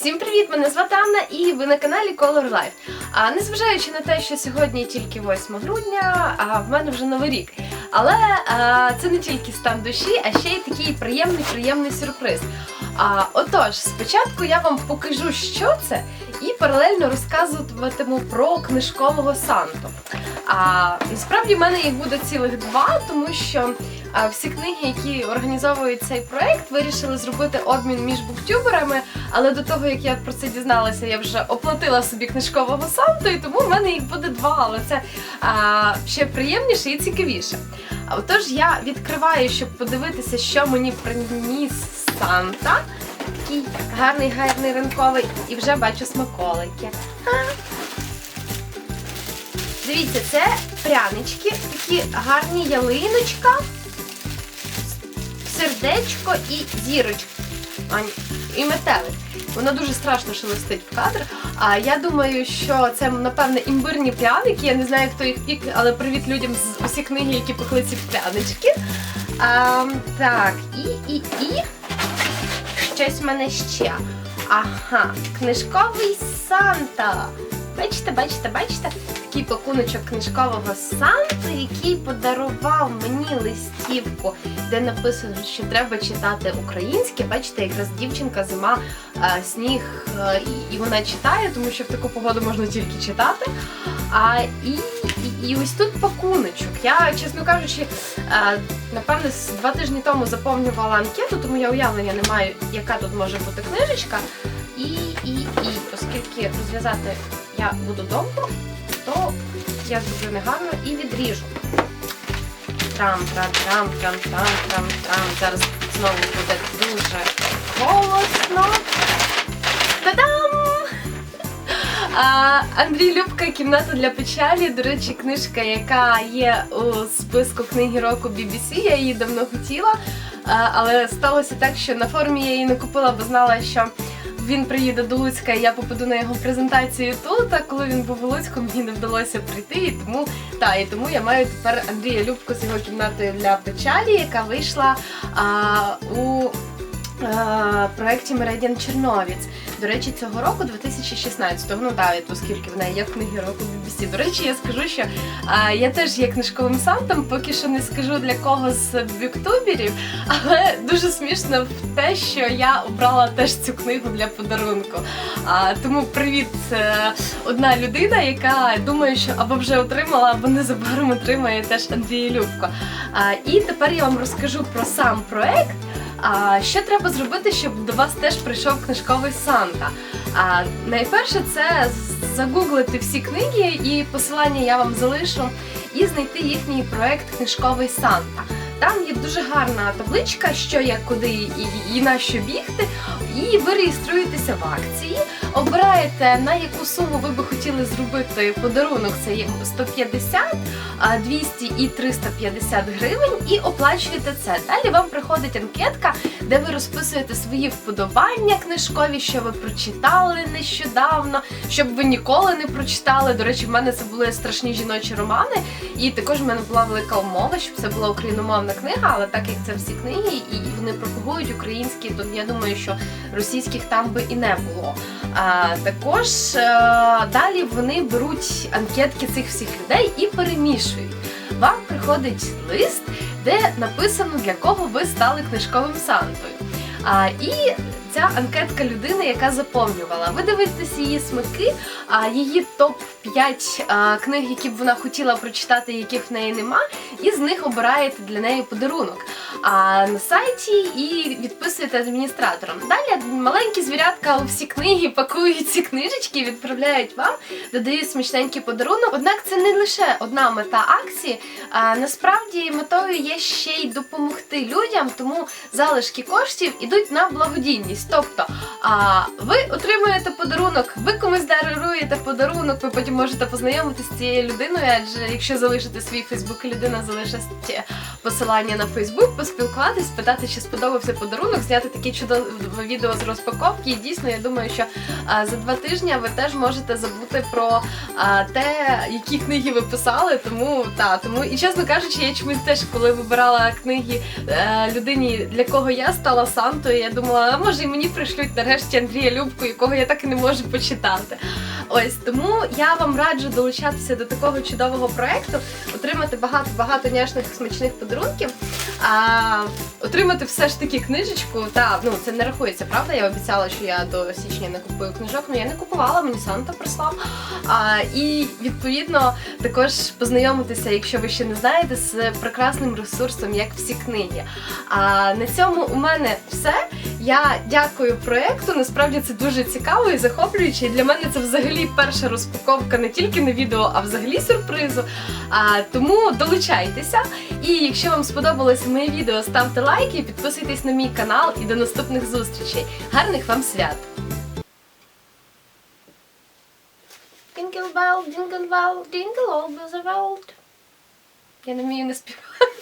Всім привіт! Мене звати Анна і ви на каналі Color Life. А незважаючи на те, що сьогодні тільки 8 грудня, а в мене вже новий рік. Але а, це не тільки стан душі, а ще й такий приємний приємний сюрприз. А, отож, спочатку я вам покажу, що це, і паралельно розказуватиму про книжкового Санту. А насправді в мене їх буде цілих два, тому що всі книги, які організовують цей проект, вирішили зробити обмін між буктюберами. Але до того як я про це дізналася, я вже оплатила собі книжкового Санту, і тому в мене їх буде два. Але це а, ще приємніше і цікавіше. Отож я відкриваю, щоб подивитися, що мені приніс Санта. Такий гарний, гарний ринковий, і вже бачу смаколики. Дивіться, це прянички, такі гарні ялиночка, сердечко і ні, і метелик. Воно дуже страшно шелестить в кадр. А я думаю, що це напевне імбирні пряники. Я не знаю, хто їх пік, але привіт людям з усі книги, які пекли ці прянички. А, так, і, і, і щось в мене ще. Ага, книжковий Санта. Бачите, бачите, бачите? Такий пакуночок книжкового Санта, який подарував мені листівку, де написано, що треба читати українське. Бачите, якраз дівчинка, зима, е, сніг, е, і, вона читає, тому що в таку погоду можна тільки читати. А, і, і, і ось тут пакуночок. Я, чесно кажучи, е, напевне, з два тижні тому заповнювала анкету, тому я уявлення не маю, яка тут може бути книжечка. І, і, і, оскільки розв'язати я буду довго, то я зроблю негарно і відріжу. Трам, трам, трам, трам, трам, трам, трам. Зараз знову буде дуже голосно. Та-дам! Андрій Любка Кімната для печалі. До речі, книжка, яка є у списку книги року BBC. Я її давно хотіла, але сталося так, що на форумі я її не купила, бо знала, що він приїде до Луцька, і я попаду на його презентацію тут. А коли він був у Луцьку, мені не вдалося прийти. І тому та і тому я маю тепер Андрія Любко з його кімнатою для печалі, яка вийшла а, у проєкті Меридіан Черновіць. До речі, цього року, 2016-го, ну так, оскільки в неї є книги року BBC. До речі, я скажу, що е, я теж є книжковим сантом, поки що не скажу для кого з бюктуберів, але дуже смішно в те, що я обрала теж цю книгу для подарунку. Тому привіт, е, одна людина, яка думає, що або вже отримала, або незабаром отримає теж Андрій Любко. І тепер я вам розкажу про сам проект. А що треба зробити, щоб до вас теж прийшов книжковий Санта? А найперше це загуглити всі книги, і посилання я вам залишу, і знайти їхній проект Книжковий Санта. Там є дуже гарна табличка, що як куди і, і на що бігти. І ви реєструєтеся в акції, обираєте на яку суму ви би хотіли зробити подарунок. Це є 150, 200 і 350 гривень, і оплачуєте це. Далі вам приходить анкетка, де ви розписуєте свої вподобання книжкові, що ви прочитали нещодавно, щоб ви ніколи не прочитали. До речі, в мене це були страшні жіночі романи, і також в мене була велика умова, щоб це була україномовна книга, але так як це всі книги, і вони пропагують українські, то я думаю, що російських там би і не було. А, також е, далі вони беруть анкетки цих всіх людей і перемішують. Вам приходить лист, де написано для кого ви стали книжковим сантою. А, і ця анкетка людини, яка заповнювала. Ви дивитесь її смаки, а її топ 5 книг, які б вона хотіла прочитати, яких в неї нема, і з них обираєте для неї подарунок. А на сайті і відписуєте адміністраторам. Далі маленькі звірятка у всі книги пакують ці книжечки, відправляють вам, додають смачненький подарунок. Однак це не лише одна мета акції. А насправді метою є ще й допомогти людям, тому залишки коштів ідуть на благодійність. Тобто, а ви отримуєте подарунок, ви комусь даруєте подарунок, ви потім можете познайомитися з цією людиною, адже якщо залишите свій Фейсбук, людина залишить посилання на Фейсбук, поспілкуватись, спитати, чи сподобався подарунок, зняти таке чудове відео з розпаковки. І дійсно, я думаю, що а, за два тижні ви теж можете забути про а, те, які книги ви писали. Тому та тому і чесно кажучи, я чомусь теж, коли вибирала книги е, людині, для кого я стала Сантою, я думала, а може і мені пришлють нарешті Андрія Любку, якого я так і не можу почитати. Ось тому я вам раджу долучатися до такого чудового проекту, отримати багато багато няшних смачних подарунків. А, отримати все ж таки книжечку. Та ну це не рахується, правда? Я обіцяла, що я до січня не купую книжок. Ну я не купувала, мені Санта прислав. А, і відповідно також познайомитися, якщо ви ще не знаєте, з прекрасним ресурсом, як всі книги. А на цьому у мене все. Я дякую проекту. Насправді це дуже цікаво і захоплююче. І для мене це взагалі перша розпаковка не тільки на відео, а взагалі сюрпризу. А, тому долучайтеся. І якщо вам сподобалося моє відео, ставте лайки, підписуйтесь на мій канал і до наступних зустрічей. Гарних вам свят! Jingle bell, jingle bell, jingle all the world. Я не вмію не співати.